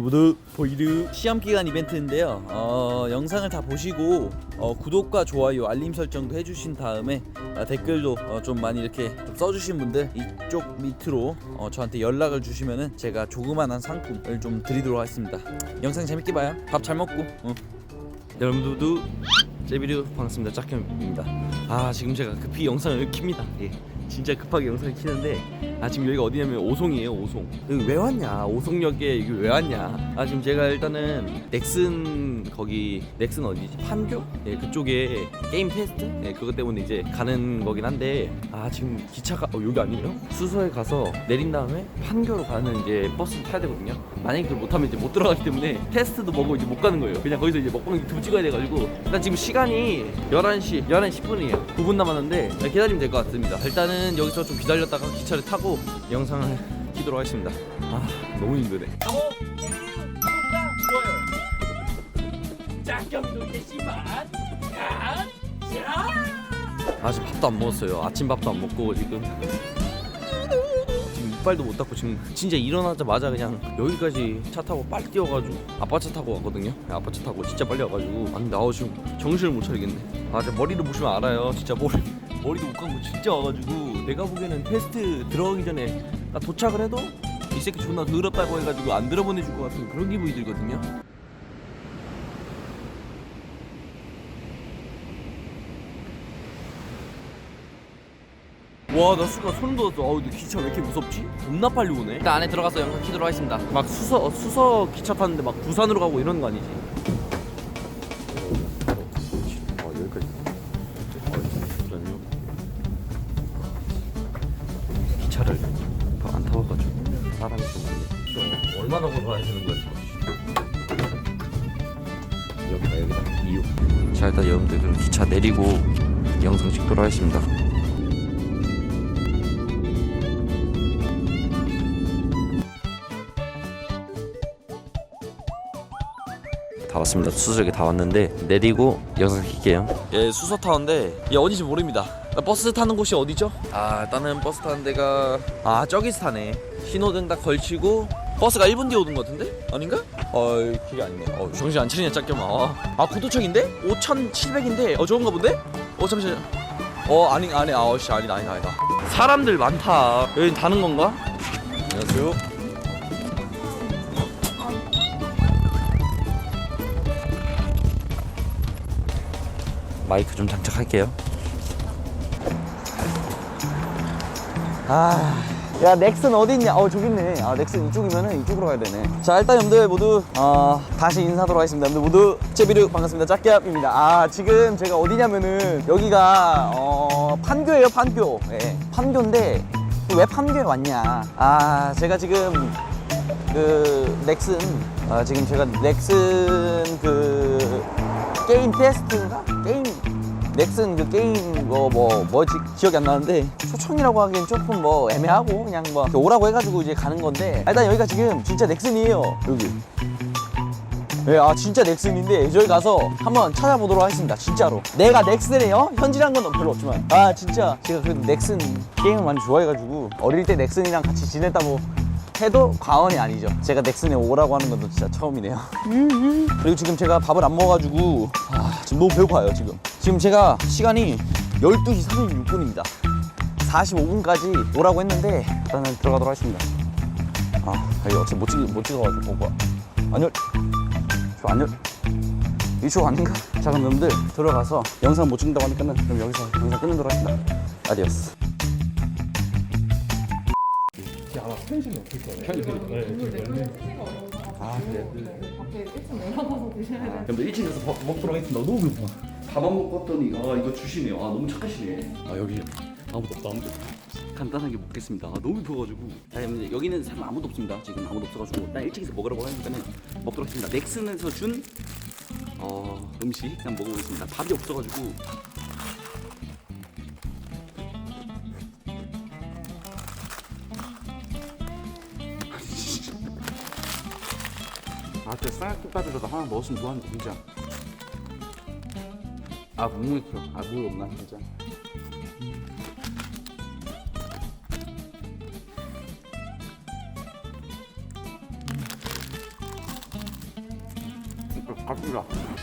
모두 보이르 시험 기간 이벤트인데요. 어, 영상을 다 보시고 어, 구독과 좋아요, 알림 설정도 해주신 다음에 아, 댓글도 어, 좀 많이 이렇게 좀 써주신 분들 이쪽 밑으로 어, 저한테 연락을 주시면은 제가 조그만한 상품을 좀 드리도록 하겠습니다. 영상 재밌게 봐요. 밥 잘 먹고. 어. 여러분들도 제비르 반갑습니다. 짝캠입니다. 아 지금 제가 급히 영상을 킵니다. 예. 진짜 급하게 영상을 키는데 아 지금 여기가 어디냐면 오송이에요 오송. 왜 왔냐? 오송역에 여기 왜 왔냐? 아 지금 제가 일단은 넥슨 거기 넥슨 어디지? 판교? 예 그쪽에 게임 테스트? 예 그것 때문에 이제 가는 거긴 한데 아 지금 기차가 어 여기 아니에요? 수서에 가서 내린 다음에 판교로 가는 이제 버스 타야 되거든요. 만약에 그걸 못하면 이제 못 들어가기 때문에 테스트도 먹고 이제 못 가는 거예요. 그냥 거기서 이제 먹방 유튜브 찍어야 돼가지고. 일단 지금 시간이 11시 11시 10분이에요. 9분 남았는데 기다리면 될 것 같습니다. 일단은 여기서 좀 기다렸다가 기차를 타고 영상을 키도록 하겠습니다. 아 너무 힘드네. 아직 밥도 안 먹었어요. 아침 밥도 안 먹고 지금. 지금 이빨도 못 닦고 지금 진짜 일어나자마자 그냥 여기까지 차 타고 빨리 뛰어가지고 아빠 차 타고 왔거든요. 아빠 차 타고 진짜 빨리 와가지고. 아니 나 지금 정신을 못 차리겠네. 아 머리를 보시면 알아요. 진짜 머리 머리도 못 감고 진짜 와가지고 내가 보기에는 테스트 들어가기 전에 나 도착을 해도 이 새끼 존나 더럽다고 해가지고 안 들어보내줄 것 같은 그런 기분이 들거든요 와 나 순간 소름 돋았어 아우 근데 기차 왜 이렇게 무섭지? 겁나 빨리 오네 일단 안에 들어가서 영상 키도록 하겠습니다 막 수서 수서 기차 탔는데 막 부산으로 가고 이런 거 아니지? 걸어가야 되는 거야 여기다 여기다 이유 자 일단 여러분들 그럼 기차 내리고 영상 찍도록 하겠습니다 다 왔습니다. 수석에 다 왔는데 내리고 영상 킬게요. 예, 수서 타는데 얘 어디지 모릅니다. 나 버스 타는 곳이 어디죠? 아, 일단은 버스 타는 데가 아 저기서 타네. 신호등 딱 걸치고 버스가 1분 뒤에 오는 것 같은데? 아닌가? 어, 그게 아니네. 어, 정신 안 차리냐 짝겸아. 어. 아, 고도청인데? 5,700인데? 어, 좋은가 본데? 어, 잠시만. 어, 아니, 아니, 아, 씨, 아니다, 아니다, 아니다. 사람들 많다. 여기 타는 건가? 안녕하세요. 마이크 좀 장착할게요. 아, 야 넥슨 어디 있냐? 어 저기 있네. 아 넥슨 이쪽이면은 이쪽으로 가야 되네. 자 일단 여러분들 모두 어, 다시 인사하도록 하겠습니다. 여러분들 모두 제비르 반갑습니다. 짝깨합입니다. 아 지금 제가 어디냐면은 여기가 어, 판교예요 판교. 예, 판교인데 왜 판교에 왔냐? 아 제가 지금 그 넥슨 아 지금 제가 넥슨 그 게임 테스트인가 게임 넥슨 그 게임 뭐뭐 뭐지 기억이 안 나는데 초청이라고 하기엔 조금 뭐 애매하고 그냥 뭐 오라고 해가지고 이제 가는 건데 아, 일단 여기가 지금 진짜 넥슨이에요 여기. 네, 아 진짜 넥슨인데 저기 가서 한번 찾아보도록 하겠습니다 진짜로. 내가 넥슨이에요? 현질한 건 별로 없지만. 아 진짜 제가 그래도 넥슨 게임을 많이 좋아해가지고 어릴 때 넥슨이랑 같이 지냈다고 해도 과언이 아니죠. 제가 넥슨에 오라고 하는 건 진짜 처음이네요. 그리고 지금 제가 밥을 안 먹어가지고 아, 지금 너무 배고파요 지금. 지금 제가 시간이 12시 36분입니다. 45분까지 오라고 했는데 일단은 들어가도록 하겠습니다. 아 이거 어차피 못, 찍, 못 찍어가지고 어, 뭐야. 안녕 저 안녕 이쪽 아닌가? 자 그럼 여러분들 들어가서 영상 못 찍는다고 하니까는 그럼 여기서 영상 끊는 로 하겠습니다. 아디오스 아 그래 밖에 일찍 내려가서 드셔야 돼요. 여러분들 1층 가서 밥 먹도록 하겠습니다. 너무 배고파. 밥안 먹고 왔더니 아 이거 주시네요. 아 너무 착하시네. 아 여기 아무도 없다 아무도 없다. 간단하게 먹겠습니다. 아, 너무 배워가지고. 아, 여러분들 여기는 사람 아무도 없습니다. 지금 아무도 없어가지고 난 1층에서 먹으라고 하니까는 먹도록 하겠습니다. 넥슨에서 준 어, 음식 그냥 먹어보겠습니다. 밥이 없어가지고. 아그 쌀국까지라도 하나 먹었으면 뭐하는 거 진짜 아 묵묵해 아 물이 없나 진짜 갑니다